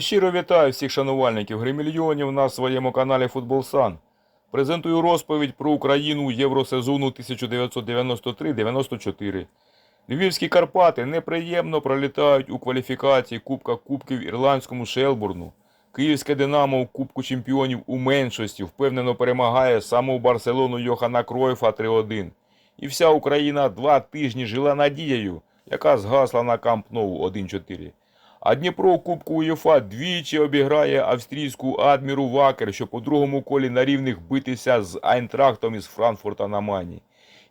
Щиро вітаю всіх шанувальників гримільйонів на своєму каналі Футбол Сан. Презентую розповідь про Україну Євросезону 1993-94. Львівські Карпати неприємно пролітають у кваліфікації Кубка Кубків ірландському Шелбурну. Київське Динамо у Кубку чемпіонів у меншості впевнено перемагає саму Барселону Йохана Кройфа 3-1. І вся Україна два тижні жила надією, яка згасла на Камп Ноу 1-4. А Дніпро Кубку УЄФА двічі обіграє австрійську Адміру Вакер, щоб у другому колі на рівних битися з Айнтрахтом із Франкфурта на Мані.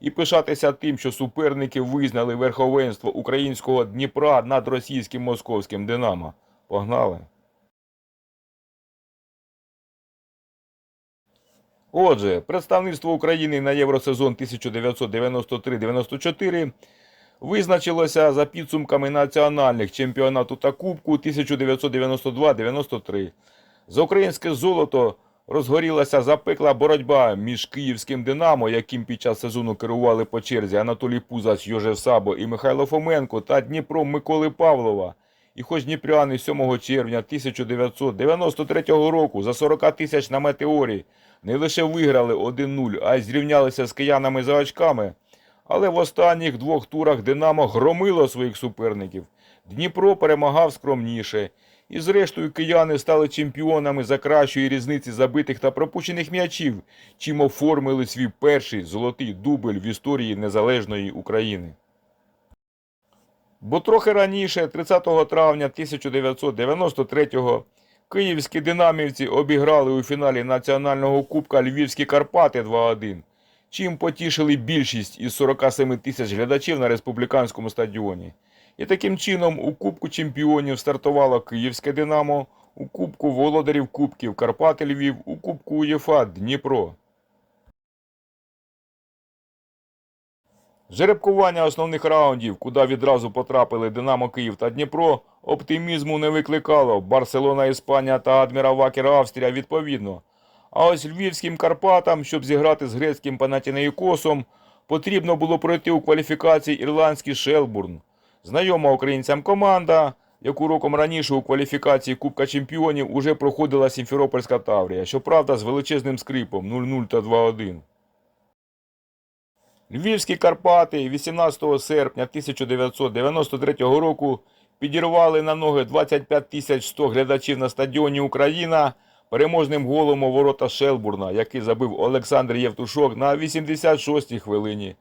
І пишатися тим, що суперники визнали верховенство українського Дніпра над російським московським Динамо. Погнали! Отже, представництво України на Євросезон 1993-94 визначилося за підсумками національних чемпіонату та Кубку 1992-93. За українське золото розгорілася запекла боротьба між київським Динамо, яким під час сезону керували по черзі Анатолій Пузач, Йожев Сабо і Михайло Фоменко, та Дніпром Миколи Павлова. І хоч дніпряни 7 червня 1993 року за 40 тисяч на метеорі не лише виграли 1-0, а й зрівнялися з киянами за очками, але в останніх двох турах Динамо громило своїх суперників. Дніпро перемагав скромніше. І зрештою кияни стали чемпіонами за кращої різниці забитих та пропущених м'ячів, чим оформили свій перший золотий дубль в історії незалежної України. Бо трохи раніше, 30 травня 1993-го, київські динамівці обіграли у фіналі національного кубка Львівські Карпати 2-1, чим потішили більшість із 47 тисяч глядачів на республіканському стадіоні. І таким чином у Кубку чемпіонів стартувало Київське Динамо, у Кубку володарів Кубків Карпати Львів, у Кубку УЄФА Дніпро. Жеребкування основних раундів, куди відразу потрапили Динамо Київ та Дніпро, оптимізму не викликало. Барселона Іспанія та Адміра Вакер Австрія відповідно. А ось львівським Карпатам, щоб зіграти з грецьким Панатінеїкосом, потрібно було пройти у кваліфікації ірландський Шелбурн. Знайома українцям команда, яку роком раніше у кваліфікації Кубка Чемпіонів уже проходила Сімферопольська Таврія, щоправда, з величезним скрипом 0-0 та 2-1. Львівські Карпати 18 серпня 1993 року підірвали на ноги 25 тисяч 100 глядачів на стадіоні Україна переможним голом у ворота Шелбурна, який забив Олександр Євтушок на 86-й хвилині.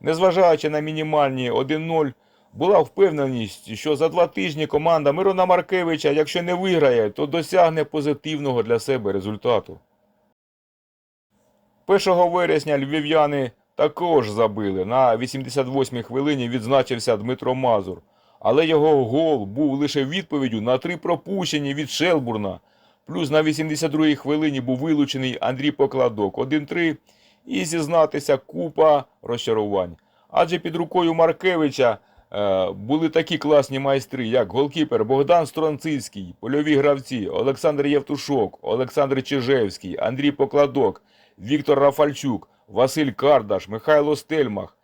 Незважаючи на мінімальні 1-0, була впевненість, що за два тижні команда Мирона Маркевича, якщо не виграє, то досягне позитивного для себе результату. 1 вересня львів'яни також забили. На 88-й хвилині відзначився Дмитро Мазур. Але його гол був лише відповіддю на три пропущені від Шелбурна. Плюс на 82-й хвилині був вилучений Андрій Покладок 1-3 і зізнатися купа розчарувань. Адже під рукою Маркевича е, були такі класні майстри, як голкіпер Богдан Стронцицький, польові гравці Олександр Євтушок, Олександр Чижевський, Андрій Покладок, Віктор Рафальчук, Василь Кардаш, Михайло Стельмах.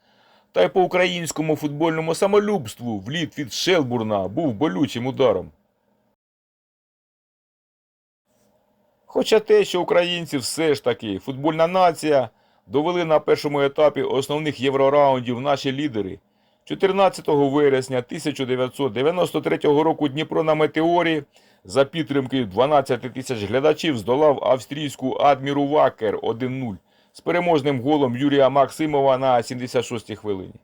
Та й по українському футбольному самолюбству вліт від Шелбурна був болючим ударом. Хоча те, що українці все ж таки футбольна нація, довели на першому етапі основних єврораундів наші лідери. 14 вересня 1993 року Дніпро на Метеорі за підтримки 12 тисяч глядачів здолав австрійську Адміру Вакер 1-0 з переможним голом Юрія Максимова на 76-й хвилині.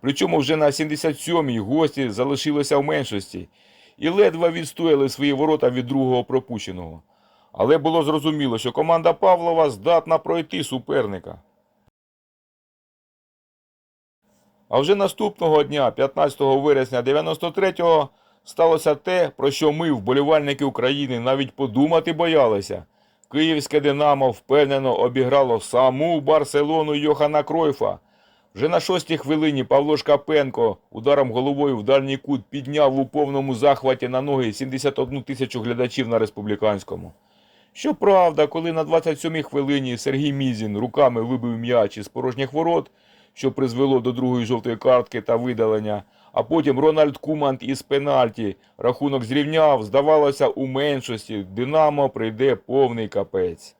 Причому вже на 77-й гості залишилися в меншості і ледве відстояли свої ворота від другого пропущеного. Але було зрозуміло, що команда Павлова здатна пройти суперника. А вже наступного дня, 15 вересня 93-го, сталося те, про що ми, вболівальники України, навіть подумати боялися. Київське Динамо впевнено обіграло саму Барселону Йохана Кройфа. Вже на шостій хвилині Павло Шкапенко ударом головою в дальній кут підняв у повному захваті на ноги 71 тисячу глядачів на республіканському. Щоправда, коли на 27-й хвилині Сергій Мізін руками вибив м'яч із порожніх ворот, що призвело до другої жовтої картки та видалення, А потім Рональд Куман із пенальті. Рахунок зрівняв, здавалося, у меншості. Динамо прийде повний капець.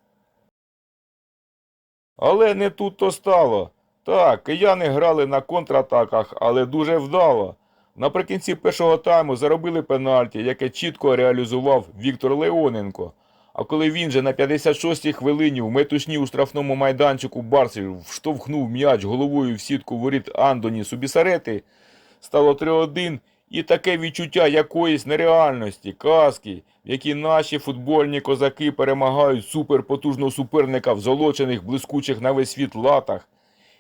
Але не тут то стало. Так, кияни грали на контратаках, але дуже вдало. Наприкінці першого тайму заробили пенальті, яке чітко реалізував Віктор Леоненко. А коли він же на 56-й хвилині в метушні у штрафному майданчику Барсі вштовхнув м'яч головою в сітку воріт Андоні Субісарети, стало 3-1 і таке відчуття якоїсь нереальності, казки, в якій наші футбольні козаки перемагають суперпотужного суперника в золочених блискучих на весь світ латах.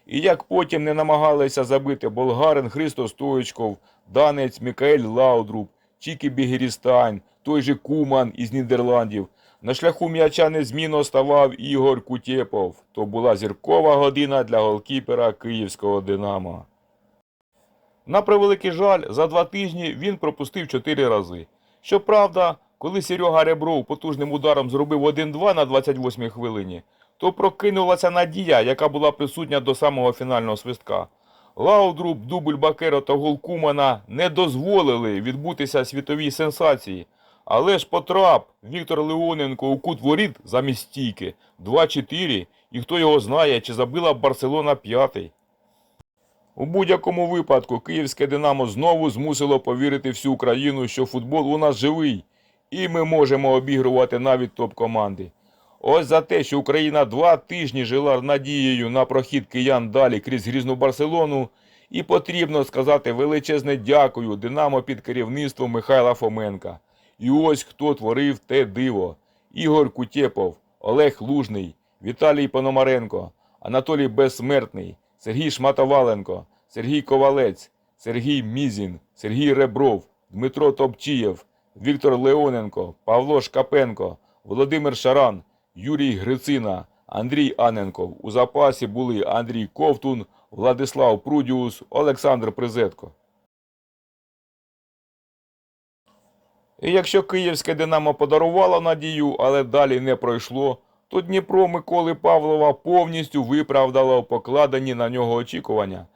І як потім не намагалися забити болгарин Христо Стоїчков, данець Мікаель Лаудруб, Чікі Бігерістайн, той же Куман із Нідерландів, на шляху м'яча незмінно ставав Ігор Кутєпов. То була зіркова година для голкіпера київського Динамо. На превеликий жаль, за два тижні він пропустив чотири рази. Щоправда, коли Серега Ребров потужним ударом зробив 1-2 на 28-й хвилині, то прокинулася надія, яка була присутня до самого фінального свистка. Лаудруб, дубль Бакера та гол Кумана не дозволили відбутися світовій сенсації. Але ж потрап Віктор Леоненко у кут воріт замість стійки 2-4, і хто його знає, чи забила Барселона п'ятий. У будь-якому випадку київське Динамо знову змусило повірити всю Україну, що футбол у нас живий, і ми можемо обігрувати навіть топ-команди. Ось за те, що Україна два тижні жила надією на прохід киян далі крізь грізну Барселону, і потрібно сказати величезне дякую Динамо під керівництвом Михайла Фоменка. І ось хто творив те диво: Ігор Кутєпов, Олег Лужний, Віталій Пономаренко, Анатолій Безсмертний, Сергій Шматоваленко, Сергій Ковалець, Сергій Мізін, Сергій Ребров, Дмитро Топчієв, Віктор Леоненко, Павло Шкапенко, Володимир Шаран, Юрій Грицина, Андрій Аненков. У запасі були Андрій Ковтун, Владислав Прудіус, Олександр Призетко. І якщо київське Динамо подарувало надію, але далі не пройшло, то Дніпро Миколи Павлова повністю виправдало покладені на нього очікування.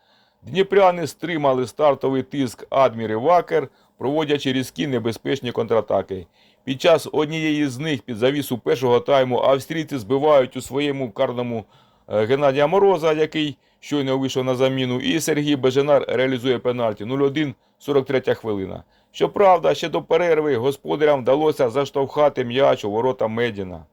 Дніпряни стримали стартовий тиск Адмір і Вакер, проводячи різкі небезпечні контратаки. Під час однієї з них під завісу першого тайму австрійці збивають у своєму карному е, Геннадія Мороза, який щойно вийшов на заміну, і Сергій Беженар реалізує пенальті 0-1, 43 хвилина. Щоправда, ще до перерви господарям вдалося заштовхати м'яч у ворота Медіна.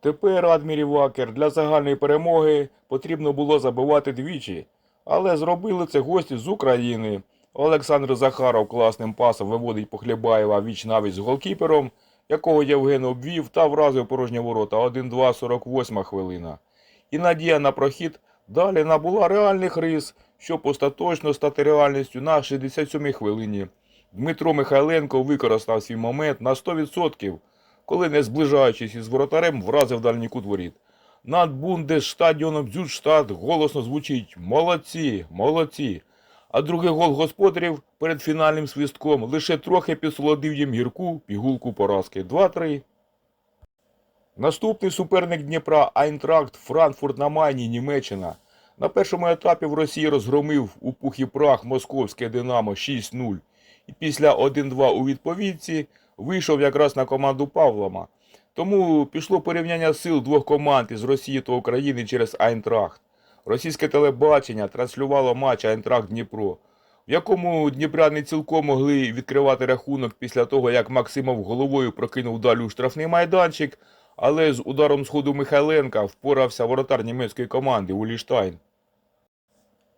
Тепер Адмірі Вакер для загальної перемоги потрібно було забивати двічі, але зробили це гості з України. Олександр Захаров класним пасом виводить Похлібаєва віч навіть з голкіпером, якого Євген обвів та вразив порожні ворота 1-2, 48 хвилина. І надія на прохід далі набула реальних рис, щоб остаточно стати реальністю на 67-й хвилині. Дмитро Михайленко використав свій момент на 100%, коли, не зближаючись із воротарем, вразив дальній кут воріт. Над Бундесштадіоном Дзюдштадт голосно звучить «Молодці! Молодці!». А другий гол господарів перед фінальним свистком лише трохи підсолодив їм гірку пігулку поразки 2-3. Наступний суперник Дніпра Айнтракт Франкфурт на Майні, Німеччина. На першому етапі в Росії розгромив у пух і прах московське Динамо 6-0. І після 1-2 у відповідці вийшов якраз на команду Павлома. Тому пішло порівняння сил двох команд із Росії та України через Айнтрахт. Російське телебачення транслювало матч Айнтрахт Дніпро, в якому дніпряни цілком могли відкривати рахунок після того, як Максимов головою прокинув далі у штрафний майданчик, але з ударом сходу Михайленка впорався воротар німецької команди Улі Штайн.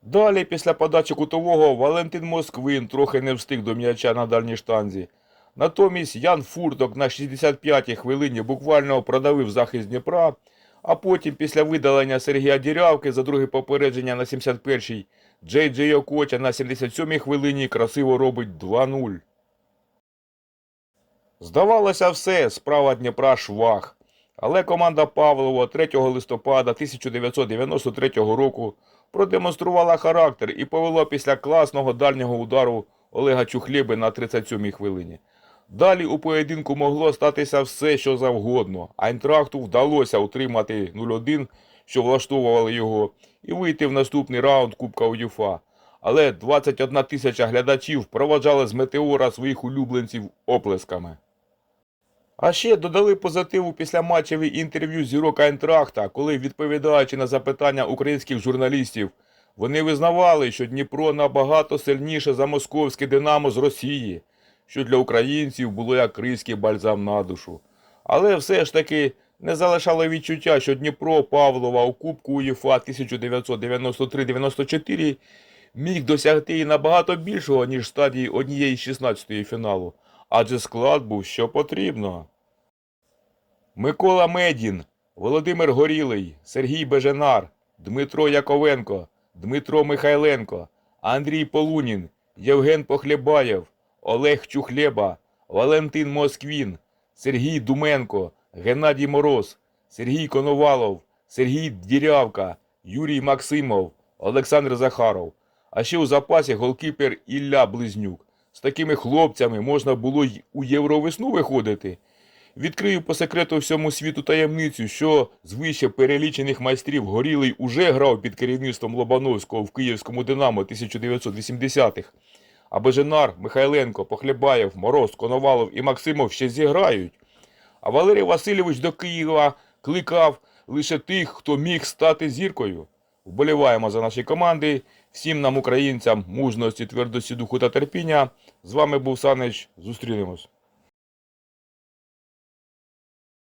Далі, після подачі кутового, Валентин Москвин трохи не встиг до м'яча на дальній штанзі. Натомість Ян Фурток на 65-й хвилині буквально продавив захист Дніпра, а потім, після видалення Сергія Дірявки за друге попередження на 71-й, Джей Джей Окотя на 77-й хвилині красиво робить 2-0. Здавалося все, справа Дніпра швах. Але команда Павлова 3 листопада 1993 року продемонструвала характер і повела після класного дальнього удару Олега Чухлєби на 37-й хвилині. Далі у поєдинку могло статися все, що завгодно. Айнтрахту вдалося утримати 0-1, що влаштовували його, і вийти в наступний раунд Кубка УЄФА. але 21 тисяча глядачів проводжали з метеора своїх улюбленців оплесками. А ще додали позитиву після матчеві інтерв'ю зірок Айнтрахта, коли, відповідаючи на запитання українських журналістів, вони визнавали, що Дніпро набагато сильніше за московське Динамо з Росії, що для українців було як ризький бальзам на душу. Але все ж таки не залишало відчуття, що Дніпро Павлова у Кубку УЄФА 1993-94 міг досягти і набагато більшого, ніж стадії однієї з 16 фіналу, адже склад був що потрібно. Микола Медін, Володимир Горілий, Сергій Беженар, Дмитро Яковенко, Дмитро Михайленко, Андрій Полунін, Євген Похлебаєв, Олег Чухлеба, Валентин Москвін, Сергій Думенко, Геннадій Мороз, Сергій Коновалов, Сергій Дірявка, Юрій Максимов, Олександр Захаров. А ще у запасі голкіпер Ілля Близнюк. З такими хлопцями можна було й у Євровесну виходити. Відкрию по секрету всьому світу таємницю, що з вище перелічених майстрів Горілий уже грав під керівництвом Лобановського в київському Динамо 1980-х. А Беженар, Михайленко, Похлебаєв, Мороз, Коновалов і Максимов ще зіграють. А Валерій Васильович до Києва кликав лише тих, хто міг стати зіркою. Вболіваємо за наші команди. Всім нам, українцям, мужності, твердості духу та терпіння. З вами був Санич. Зустрінемось.